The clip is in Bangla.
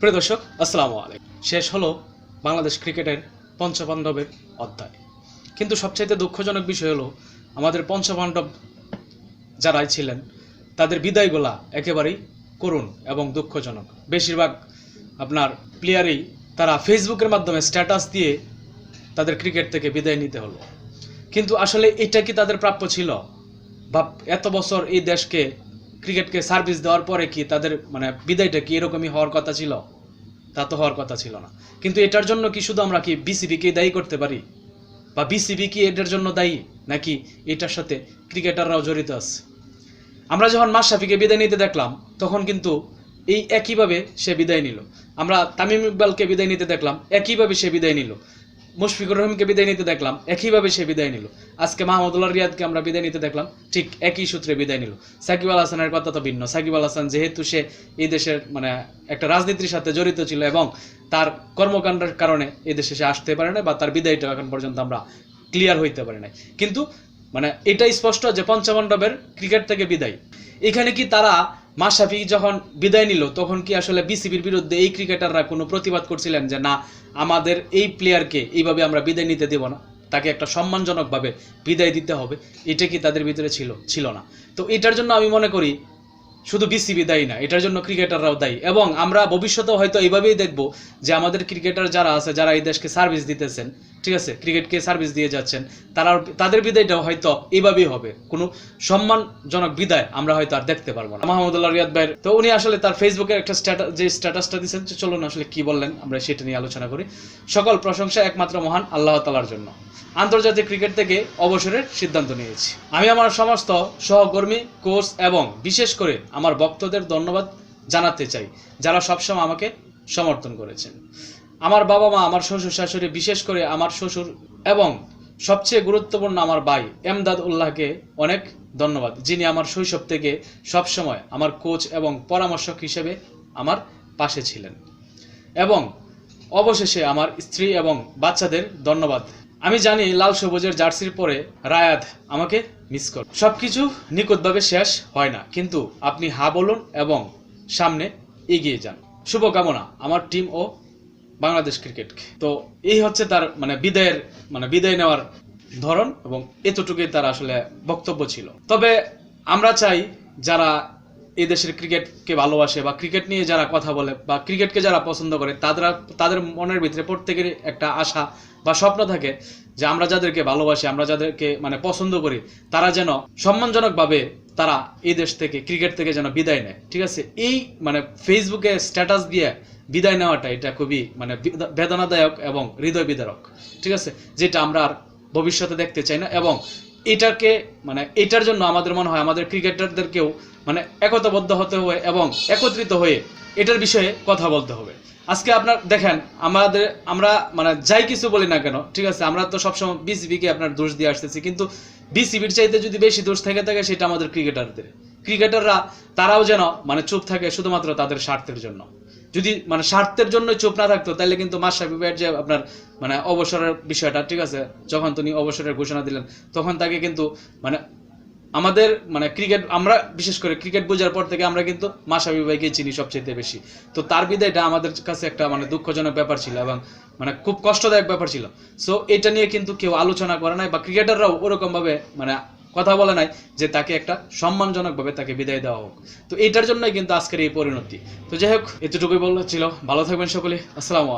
প্রিয় দর্শক, আসসালামু আলাইকুম। শেষ হলো বাংলাদেশ ক্রিকেটের পঞ্চপাণ্ডবের অধ্যায়। কিন্তু সবচাইতে দুঃখজনক বিষয় হলো, আমাদের পঞ্চপাণ্ডব যারাই ছিলেন, তাদের বিদায়গুলা একেবারেই করুণ এবং দুঃখজনক। বেশিরভাগ আপনার প্লেয়ারই তারা ফেসবুকের মাধ্যমে স্ট্যাটাস দিয়ে তাদের ক্রিকেট থেকে বিদায় নিতে হলো। কিন্তু আসলে এটা কি তাদের প্রাপ্য ছিল? বা এত বছর এই দেশকে ক্রিকেটকে সার্ভিস দেওয়ার পরে কি তাদের মানে বিদায়টা কি এরকমই হওয়ার কথা ছিল? তা তো হওয়ার কথা ছিল না। কিন্তু এটার জন্য কি শুধু আমরা কি বিসিবিকে দায়ী করতে পারি? বা বিসিবি কি এটার জন্য দায়ী? নাকি এটার সাথে ক্রিকেটাররাও জড়িত আছে? আমরা যখন মাশরাফিকে বিদায় নিতে দেখলাম, তখন কিন্তু এই একইভাবে সে বিদায় নিল। আমরা তামিম ইকবালকে বিদায় নিতে দেখলাম, একইভাবে সে বিদায় নিল। মুশফিকুর রহিমকে বিদায় নিতে দেখলাম। একইভাবে সে বিদায় নিল। আজকে মাহমুদুল্লাহ রিয়াদকে আমরা বিদায় নিতে দেখলাম। ঠিক একই সূত্রে বিদায় নিল। সাকিব আল হাসানের কথা তো ভিন্ন। সাকিব আল হাসান যেহেতু সে এই দেশের মানে একটা রাজনীতির সাথে জড়িত ছিল এবং তার কর্মকাণ্ডের কারণে এই দেশে সে আসতে পারে না বা তার বিদায়টা এখন পর্যন্ত আমরা ক্লিয়ার হইতে পারি নাই। কিন্তু মানে এটাই স্পষ্ট যে পঞ্চমণ্ডবের ক্রিকেট থেকে বিদায়। এখানে কি তারা মাশরাফি যখন বিদায় নিল, তখন কি আসলে বিসিবির বিরুদ্ধে এই ক্রিকেটাররা কোনো প্রতিবাদ করছিলেন যে, না, আমাদের এই প্লেয়ারকে এইভাবে আমরা বিদায় নিতে দেব না, তাকে একটা সম্মানজনকভাবে বিদায় দিতে হবে। এটা কি তাদের ভিতরে ছিল ছিল না। তো এটার জন্য আমি মনে করি শুধু বিসিবি দায়ী না, এটার জন্য ক্রিকেটাররাও দায়ী। এবং আমরা ভবিষ্যতেও হয়তো এইভাবেই দেখব যে আমাদের ক্রিকেটার যারা আছে, যারা এই দেশকে সার্ভিস দিতেছেন, ঠিক আছে, ক্রিকেটকে সার্ভিস দিয়ে যাচ্ছেন তারা তাদের বিদায়টাও হয়তো এইভাবেই হবে। কোনো সম্মানজনক বিদায় আমরা হয়তো আর দেখতে পারব না। মাহমুদুল্লাহ রিয়াদ ভাইয়ের তো উনি আসলে তার ফেসবুকে একটা স্ট্যাটাস যে স্ট্যাটাসটা দিয়েছেন চলুন আসলে কি বললেন, আমরা সেটা নিয়ে আলোচনা করি। সকল প্রশংসা একমাত্র মহান আল্লাহ তালার জন্য। আন্তর্জাতিক ক্রিকেট থেকে অবসরের সিদ্ধান্ত নিয়েছি। আমি আমার সমস্ত সহকর্মী কোচ এবং বিশেষ করে আমার ভক্তদের ধন্যবাদ জানাতে চাই, যারা সবসময় আমাকে সমর্থন করেছেন। আমার বাবা মা, আমার শ্বশুর শাশুড়ি, বিশেষ করে আমার শ্বশুর এবং সবচেয়ে গুরুত্বপূর্ণ আমার ভাই এমদাদ উল্লাহকে অনেক ধন্যবাদ, যিনি আমার শৈশব থেকে সবসময় আমার কোচ এবং পরামর্শক হিসেবে আমার পাশে ছিলেন। এবং অবশেষে আমার স্ত্রী এবং বাচ্চাদের ধন্যবাদ আমি জানি লাল সবুজের জার্সির পরে রায়াত আমাকে মিস কর। সব কিছু নিখুঁতভাবে শেষ হয় না, কিন্তু আপনি হা বলুন এবং সামনে এগিয়ে যান। শুভকামনা আমার টিম ও বাংলাদেশ ক্রিকেটকে তো এই হচ্ছে তার মানে বিদায়ের মানে বিদায় নেওয়ার ধরন এবং এতটুকুই তার আসলে বক্তব্য ছিল। তবে আমরা চাই যারা এই দেশের ক্রিকেটকে ভালোবাসে বা ক্রিকেট নিয়ে যারা কথা বলে বা ক্রিকেটকে যারা পছন্দ করে, তাদের তাদের মনের ভিতরে প্রত্যেকের একটা আশা বা স্বপ্ন থাকে যে আমরা যাদেরকে ভালোবাসি, আমরা যাদেরকে মানে পছন্দ করি, তারা যেন সম্মানজনকভাবে তারা এই দেশ থেকে, ক্রিকেট থেকে যেন বিদায় নেয়। ঠিক আছে? এই মানে ফেসবুকে স্ট্যাটাস দিয়ে বিদায় নেওয়াটা এটা খুবই মানে বেদনাদায়ক এবং হৃদয় বিদারক ঠিক আছে? যেটা আমরা আর ভবিষ্যতে দেখতে চাই না এবং এটাকে মানে এটার জন্য আমাদের মনে হয় আমাদের ক্রিকেটারদেরকেও মানে একতাবদ্ধ হতে হবে এবং একত্রিত হয়ে এটার বিষয়ে কথা বলতে হবে। আজকে আপনার, দেখেন, আমাদের, আমরা মানে যাই কিছু বলি না কেন, ঠিক আছে, আমরা তো সবসময় বিসিবিকে আপনার দোষ দিয়ে আসতেছি, কিন্তু বিসিবির চাইতে যদি বেশি দোষ থেকে থাকে, সেটা আমাদের ক্রিকেটারদের। ক্রিকেটাররা, তারাও যেন মানে চুপ থাকে শুধুমাত্র তাদের স্বার্থের জন্য। যদি মানে স্বার্থের জন্য চুপ না থাকতো, তাহলে কিন্তু মাশরাফি ভাইয়ের যে আপনার মানে অবসরের বিষয়টা, ঠিক আছে? যখন তিনি অবসরের ঘোষণা দিলেন, তখন তাকে কিন্তু মানে আমাদের মানে ক্রিকেট, আমরা বিশেষ করে ক্রিকেট বোঝার পর থেকে আমরা কিন্তু মাশরাফি ভাইকে চিনি সবচেয়ে বেশি। তো তার বিদায়টা আমাদের কাছে একটা মানে দুঃখজনক ব্যাপার ছিল এবং মানে খুব কষ্টদায়ক ব্যাপার ছিল। সো এটা নিয়ে কিন্তু কেউ আলোচনা করে নাই বা ক্রিকেটাররাও ওরকম ভাবে মানে কথা বলে নাই যে তাকে একটা সম্মানজনকভাবে তাকে বিদায় দেওয়া হোক। তো এটার জন্যই কিন্তু আজকের এই পরিণতি। তো যাই হোক, এতটুকুই বলা ছিল। ভালো থাকবেন সকলে। আসসালামু